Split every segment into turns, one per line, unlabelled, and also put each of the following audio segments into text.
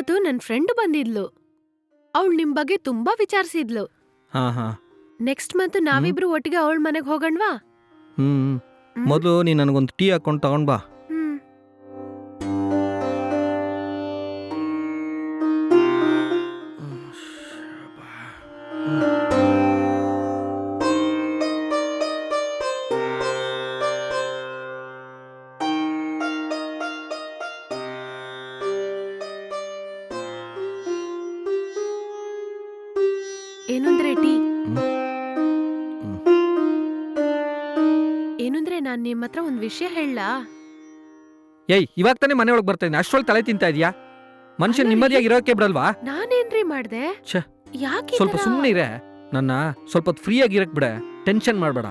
ಇವತ್ತು ನನ್ ಫ್ರೆಂಡ್ ಬಂದಿದ್ಲು. ಅವಳು ನಿಮ್ ಬಗ್ಗೆ ತುಂಬಾ ವಿಚಾರಿಸಿದ್ಲು.
ಹಾ ಹಾ.
ನೆಕ್ಸ್ಟ್ ಮಂತ್ ನಾವಿಬ್ರು ಒಟ್ಟಿಗೆ ಅವಳ ಮನೆಗ್ ಹೋಗಣ್ವಾ?
ಹ್ಮ್? ಮೊದಲು ನೀ ನನಗೊಂದು ಟೀ ಹಾಕೊಂಡು ತಗೊಂಡ್ ಬಾ.
ಏನಂದ್ರೆ ಟೀ. ಏನಂದ್ರೆ ನಾನ್ ನಿಮ್ ಹತ್ರ ಒಂದ್ ವಿಷಯ ಹೇಳಲಾ?
ಏಯ್ ಇವಾಗ ತಾನೇ ಮನೆ ಒಳಗೆ ಬರ್ತಾ ಇದ್ದೀನಿ ತಲೆ ತಿಂತಾ ಇದೀಯಾ? ಮನುಷ್ಯ
ನಿಮ್ಮದಿಯಾಗಿ
ನೆಮ್ಮದಿಯಾಗಿ ಇರೋಕೆ ಬಿಡಲ್ವಾ?
ನಾನೇನ್ರಿ ಮಾಡ್ದೆ?
ಛೆ,
ಯಾಕೆ
ಸ್ವಲ್ಪ? ಸುಮ್ಮನೆ ಇರೆ. ನನ್ನ ಸ್ವಲ್ಪ ಫ್ರೀಯಾಗಿ ಇರಕ್ ಬಿಡ. ಟೆನ್ಷನ್ ಮಾಡಬೇಡ.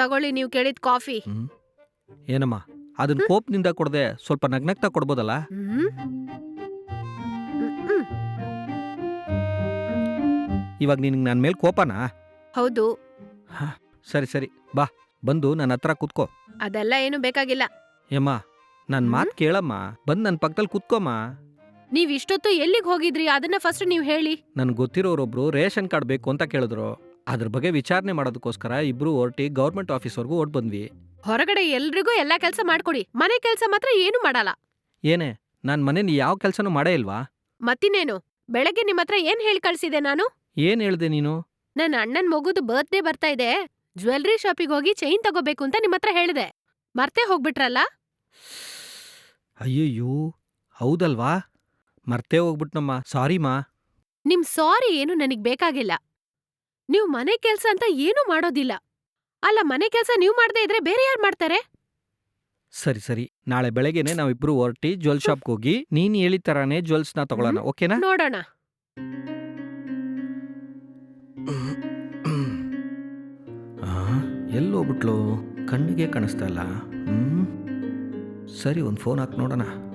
ತಗೊಳ್ಳಿ ನೀವು ಕೇಳಿದ ಕಾಫಿ.
ಹ್ಮ್. ಏನಮ್ಮ ಅದನ್ನ ಕೋಪ್ನಿಂದ ಕೊಡದೆ ಸ್ವಲ್ಪ ನಗ್ನಗ್ತಾ ಕೊಡ್ಬೋದಲ್ಲ?
ಹ್ಮ್. ಹ್ಮ್, ಹ್ಮ್.
ಇವಾಗ ನಿನಗೆ ನನ್ನ ಮೇಲೆ ಕೋಪನಾ?
ಹೌದು.
ಸರಿ ಸರಿ ಬಾ ಬಂದು ನನ್ನ ಹತ್ರ ಕುತ್ಕೋ.
ಅದೆಲ್ಲ ಏನು ಬೇಕಾಗಿಲ್ಲ.
ಯಮ್ಮ ನನ್ನ? ಮಾತು ಕೇಳಮ್ಮ ಬಂದು ನನ್ನ ಪಕ್ಕದಲ್ಲಿ ಕುತ್ಕೋಮ್ಮ.
ನೀವ್ ಇಷ್ಟೊತ್ತು ಎಲ್ಲಿಗೆ ಹೋಗಿದ್ರಿ? ಅದನ್ನ ಫಸ್ಟ್ ನೀವು ಹೇಳಿ.
ನನ್ಗೆ ಗೊತ್ತಿರೋರೊಬ್ರು ರೇಷನ್ ಕಾರ್ಡ್ ಬೇಕು ಅಂತ ಕೇಳಿದ್ರು. ಅದ್ರ ಬಗ್ಗೆ ವಿಚಾರಣೆ ಮಾಡೋದಕ್ಕೋಸ್ಕರ ಇಬ್ರು ಹೊರಟಿ ಗೌರ್ಮೆಂಟ್ ಆಫೀಸ್ವರೆಗೂ ಓಡ್ ಬಂದ್ವಿ.
ಹೊರಗಡೆ ಎಲ್ರಿಗೂ ಎಲ್ಲಾ ಕೆಲಸ ಮಾಡ್ಕೊಡಿ. ಮನೆ ಕೆಲಸ ಮಾತ್ರ ಏನು ಮಾಡಲ್ಲ.
ಏನೇ ನಾನು ಮನೇಲಿ ಯಾವ ಕೆಲ್ಸನೂ ಮಾಡೇ ಇಲ್ವಾ?
ಮತ್ತಿನ್ನೇನು ಬೆಳಗ್ಗೆ ನಿಮ್ಮತ್ರ ಏನ್ ಹೇಳಿ ಕಳ್ಸಿದೆ ನಾನು?
ಏನು ಹೇಳ್ದೆ ನೀನು?
ನನ್ನ ಅಣ್ಣನ್ ಮಗುದು ಬರ್ತ್ಡೇ ಬರ್ತಾ ಇದೆ. ಜ್ಯುವೆಲ್ರಿ ಶಾಪಿಗೆ ಹೋಗಿ ಚೈನ್ ತಗೋಬೇಕು ಅಂತ ನಿಮ್ಮತ್ರ ಹೇಳಿದೆ ಹೇಳ್ದೆ. ಮರ್ತೇ ಹೋಗ್ಬಿಟ್ರಲ್ಲ?
ಅಯ್ಯಯ್ಯೋ ಹೌದಲ್ವಾ? ಮರ್ತೇ ಹೋಗ್ಬಿಟ್ನಮ್ಮ ಸಾರಿಮಾ.
ನಿಮ್ ಸಾರಿ ಏನು ನನಗ್ ಬೇಕಾಗಿಲ್ಲ. ನೀವು ಮನೆ ಕೆಲ್ಸ ಅಂತ ಏನೂ ಮಾಡೋದಿಲ್ಲ. ಅಲ್ಲ ಮನೆ ಕೆಲಸ ನೀವು ಮಾಡದೇ ಇದ್ರೆ ಬೇರೆ ಯಾರು ಮಾಡ್ತಾರೆ?
ಸರಿ ಸರಿ. ನಾಳೆ ಬೆಳಗ್ಗೆನೆ ನಾವಿಬ್ರು ಹೊರಟಿ ಜ್ಯುವೆಲ್ ಶಾಪ್ಗೆ ಹೋಗಿ ನೀನು ಹೇಳಿದ ಥರನೇ ನ ತಗೊಳ್ಳೋಣ ಓಕೆನಾ?
ನೋಡೋಣ.
ಎಲ್ಲೋಗ್ಬಿಟ್ಲು ಕಣ್ಣಿಗೆ ಕಾಣಿಸ್ತಾ ಇಲ್ಲ. ಹ್ಮ್. ಸರಿ ಒಂದು ಫೋನ್ ಹಾಕಿ ನೋಡೋಣ.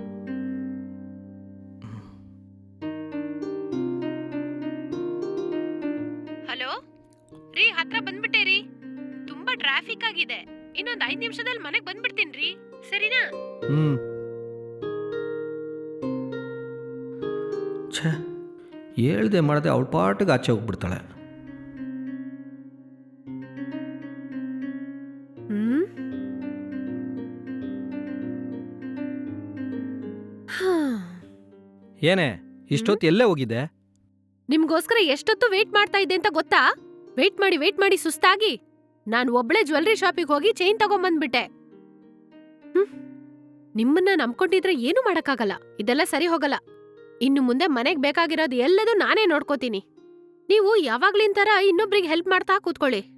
ರೀ ಹತ್ರ ಬಂದ್ಬಿಟ್ಟೇರಿ ತುಂಬಾ ಟ್ರಾಫಿಕ್ ಆಗಿದೆ. ಇನ್ನೊಂದ್ ಐದ್ ನಿಮಿಷದಲ್ಲಿ ಮನೆಗ್ ಬಂದ್ಬಿಡ್ತೀನಿ ಸರಿನಾ?
ಹ್ಮ್. ಛೇ ಹೇಳ್ದೆ ಮಾಡದೆ ಅವಳ ಪಾಟಿಗೆ ಆಚೆ ಹೋಗ್ಬಿಡ್ತಾಳೆ.
ಹ್ಮ್? ಹಾ.
ಏನೇ ಇಷ್ಟೊತ್ತು ಎಲ್ಲೇ ಹೋಗಿದ್ದೆ?
ನಿಮ್ಗೋಸ್ಕರ ಎಷ್ಟೊತ್ತು ವೇಟ್ ಮಾಡ್ತಾ ಇದ್ದೆ ಅಂತ ಗೊತ್ತಾ? ವೇಟ್ ಮಾಡಿ ವೇಟ್ ಮಾಡಿ, ಸುಸ್ತಾಗಿ. ನಾನು ಒಬ್ಳೆ ಜ್ಯುವೆಲ್ರಿ ಶಾಪಿಗೆ ಹೋಗಿ ಚೈನ್ ತಗೊಂಬಂದ್ಬಿಟ್ಟೆ. ಹ್ಮ್. ನಿಮ್ಮನ್ನ ನಂಬ್ಕೊಂಡಿದ್ರೆ ಏನು ಮಾಡಕ್ಕಾಗಲ್ಲ. ಇದೆಲ್ಲ ಸರಿ ಹೋಗಲ್ಲ. ಇನ್ನು ಮುಂದೆ ಮನೆಗ್ ಬೇಕಾಗಿರೋದು ಎಲ್ಲದೂ ನಾನೇ ನೋಡ್ಕೋತೀನಿ. ನೀವು ಯಾವಾಗ್ಲಿನ ಥರ ಇನ್ನೊಬ್ರಿಗೆ ಹೆಲ್ಪ್ ಮಾಡ್ತಾ ಕೂತ್ಕೊಳ್ಳಿ.